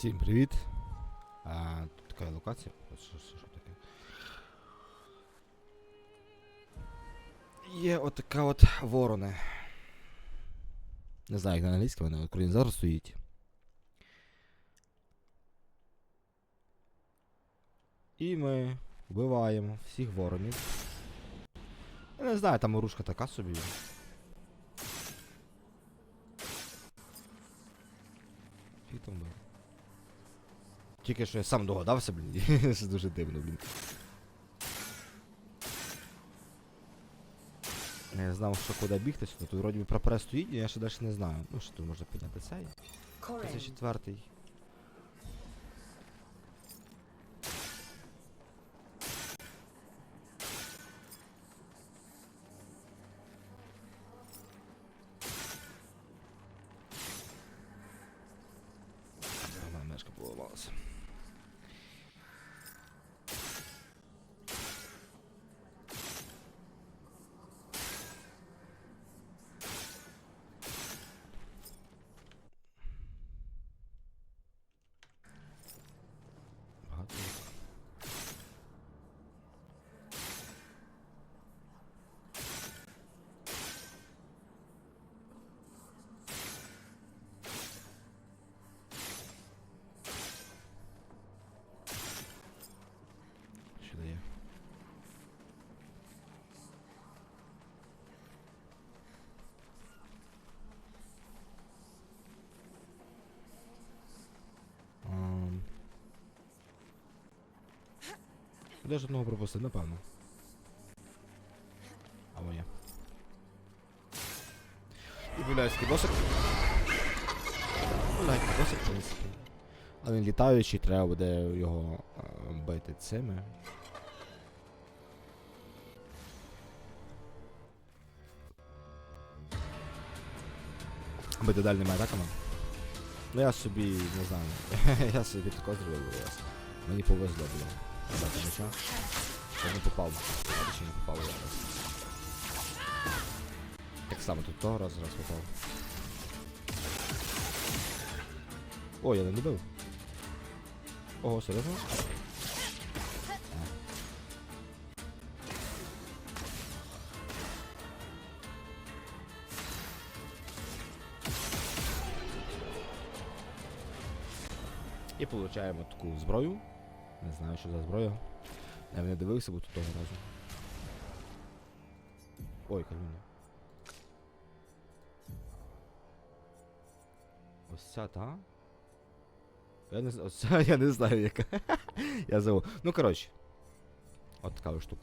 Всім привіт. А, тут така локація. Що, що, що таке? Є отака от ворона. Не знаю, як на англійській вона українізатор стоїть. І ми вбиваємо всіх воронів. Я не знаю, там оружка така собі. Фіг там було. Тільки що я сам догадався, блін. Це дуже дивно, блін. Я знав, що куди бігти сюди. Тут вроді би прапорець стоїть, я ще далі не знаю. Ну, що тут можна підняти цей. Це четвертий. Мешка поламалася. Де ж одного пропустив, напевно. Або ні. І буляйський досик. Буляйський досик, в принципі. А він літаючий, треба буде його е, бити цими. Бити дальніми атаками. Ну я собі не знаю. я собі тако зробив. Мені повезло було. Меча. Я не попав. Я ще не попав зараз. Так само тут того раз раз попав. О, я не добив. Ого, серйозно? І получаємо таку зброю. Не знаю, що за зброя. Я не дивився, бо тут того разу. Ой, каміння. Ось ця та? Я не знаю, ось ця я не знаю яка. я забув. Ну коротше. От така штука.